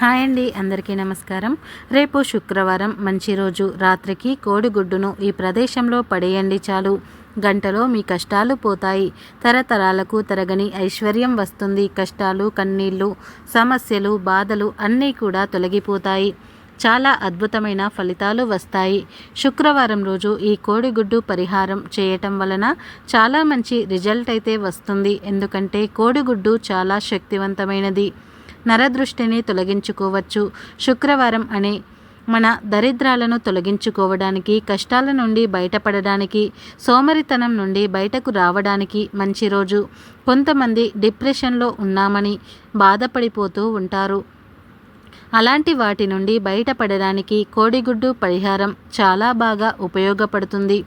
Hi అండి అందరికీ నమస్కారం. రేపు శుక్రవారం మంచి రోజు. రాత్రికి కోడిగుడ్డును ఈ ప్రదేశంలో పడేయండి చాలు. గంటలో మీ కష్టాలు పోతాయి. తరతరాలకు తరగని ఐశ్వర్యం వస్తుంది. కష్టాలు కన్నీళ్ళు సమస్యలు బాధలు అన్నీ కూడా తొలగిపోతాయి. చాలా అద్భుతమైన ఫలితాలు వస్తాయి. శుక్రవారం రోజు ఈ కోడిగుడ్డు పరిహారం చేయటం వలన చాలా మంచి రిజల్ట్ అయితే వస్తుంది. ఎందుకంటే కోడిగుడ్డు చాలా శక్తివంతమైనది. నరదృష్టిని తొలగించుకోవచ్చు. శుక్రవారం అనే మన దరిద్రాలను తొలగించుకోవడానికి కష్టాల నుండి బయటపడడానికి సోమరితనం నుండి బయటకు రావడానికి మంచి రోజు. కొంతమంది డిప్రెషన్లో ఉన్నామని బాధపడిపోతూ ఉంటారు. అలాంటి వాటి నుండి బయటపడడానికి కోడిగుడ్డు పరిహారం చాలా బాగా ఉపయోగపడుతుంది.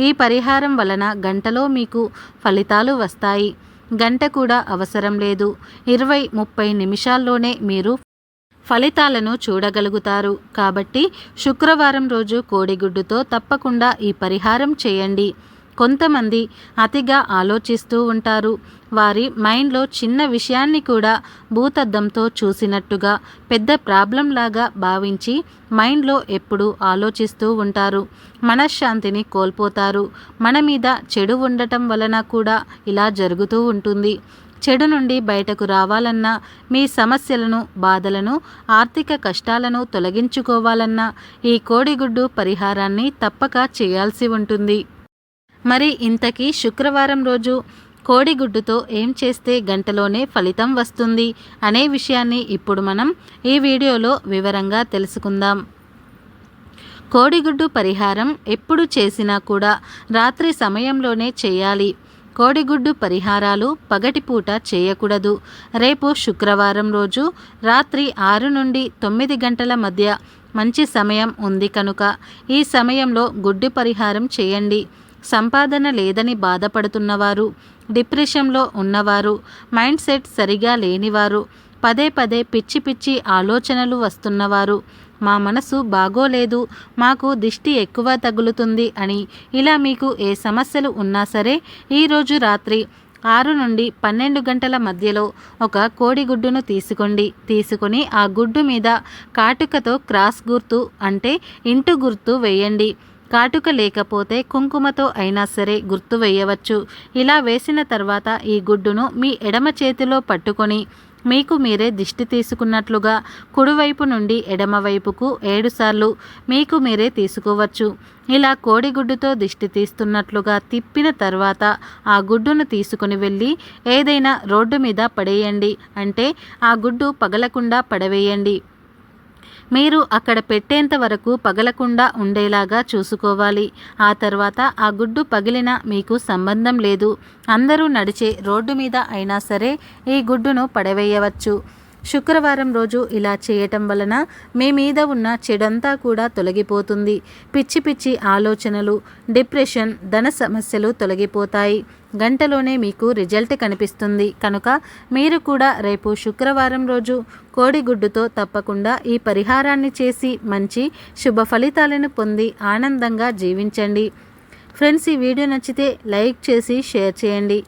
ఈ పరిహారం వలన గంటలో మీకు ఫలితాలు వస్తాయి. గంట కూడా అవసరం లేదు. ఇరవై ముప్పై నిమిషాల్లోనే మీరు ఫలితాలను చూడగలుగుతారు. కాబట్టి శుక్రవారం రోజు కోడిగుడ్డుతో తప్పకుండా ఈ పరిహారం చేయండి. కొంతమంది అతిగా ఆలోచిస్తూ ఉంటారు. వారి మైండ్లో చిన్న విషయాన్ని కూడా భూతద్దంతో చూసినట్టుగా పెద్ద ప్రాబ్లం లాగా భావించి మైండ్లో ఎప్పుడూ ఆలోచిస్తూ ఉంటారు. మనశ్శాంతిని కోల్పోతారు. మన మీద చెడు ఉండటం వలన కూడా ఇలా జరుగుతూ ఉంటుంది. చెడు నుండి బయటకు రావాలన్నా మీ సమస్యలను బాధలను ఆర్థిక కష్టాలను తొలగించుకోవాలన్నా ఈ కోడిగుడ్డు పరిహారాన్ని తప్పక చేయాల్సి ఉంటుంది. మరి ఇంతకీ శుక్రవారం రోజు కోడిగుడ్డుతో ఏం చేస్తే గంటలోనే ఫలితం వస్తుంది అనే విషయాన్ని ఇప్పుడు మనం ఈ వీడియోలో వివరంగా తెలుసుకుందాం. కోడిగుడ్డు పరిహారం ఎప్పుడు చేసినా కూడా రాత్రి సమయంలోనే చేయాలి. కోడిగుడ్డు పరిహారాలు పగటిపూట చేయకూడదు. రేపు శుక్రవారం రోజు రాత్రి ఆరు నుండి తొమ్మిది గంటల మధ్య మంచి సమయం ఉంది కనుక ఈ సమయంలో గుడ్డు పరిహారం చేయండి. సంపాదన లేదని బాధపడుతున్నవారు డిప్రెషన్లో ఉన్నవారు మైండ్ సెట్ సరిగా లేనివారు పదే పదే పిచ్చి పిచ్చి ఆలోచనలు వస్తున్నవారు మా మనసు బాగోలేదు మాకు దిష్టి ఎక్కువ తగులుతుంది అని ఇలా మీకు ఏ సమస్యలు ఉన్నా సరే ఈరోజు రాత్రి ఆరు నుండి పన్నెండు గంటల మధ్యలో ఒక కోడిగుడ్డును తీసుకోండి. తీసుకొని ఆ గుడ్డు మీద కాటుకతో క్రాస్ గుర్తు అంటే ఇంటు గుర్తు వేయండి. కాటుక లేకపోతే కుంకుమతో అయినా సరే గుర్తు వేయవచ్చు. ఇలా వేసిన తర్వాత ఈ గుడ్డును మీ ఎడమ చేతిలో పట్టుకొని మీకు మీరే దిష్టి తీసుకున్నట్లుగా కుడివైపు నుండి ఎడమవైపుకు ఏడుసార్లు మీకు మీరే తీసుకోవచ్చు. ఇలా కోడిగుడ్డుతో దిష్టి తీస్తున్నట్లుగా తిప్పిన తర్వాత ఆ గుడ్డును తీసుకుని వెళ్ళి ఏదైనా రోడ్డు మీద పడేయండి. అంటే ఆ గుడ్డు పగలకుండా పడవేయండి. మీరు అక్కడ పెట్టేంత వరకు పగలకుండా ఉండేలాగా చూసుకోవాలి. ఆ తర్వాత ఆ గుడ్డు పగిలిన మీకు సంబంధం లేదు. అందరూ నడిచే రోడ్డు మీద అయినా సరే ఈ గుడ్డును పడవేయవచ్చు. శుక్రవారం రోజు ఇలా చేయటం వలన మీ మీద ఉన్న చెడంతా కూడా తొలగిపోతుంది. పిచ్చి పిచ్చి ఆలోచనలు డిప్రెషన్ ధన సమస్యలు తొలగిపోతాయి. గంటలోనే మీకు రిజల్ట్ కనిపిస్తుంది. కనుక మీరు కూడా రేపు శుక్రవారం రోజు కోడిగుడ్డుతో తప్పకుండా ఈ పరిహారాన్ని చేసి మంచి శుభ ఫలితాలను పొంది ఆనందంగా జీవించండి. ఫ్రెండ్స్ ఈ వీడియో నచ్చితే లైక్ చేసి షేర్ చేయండి.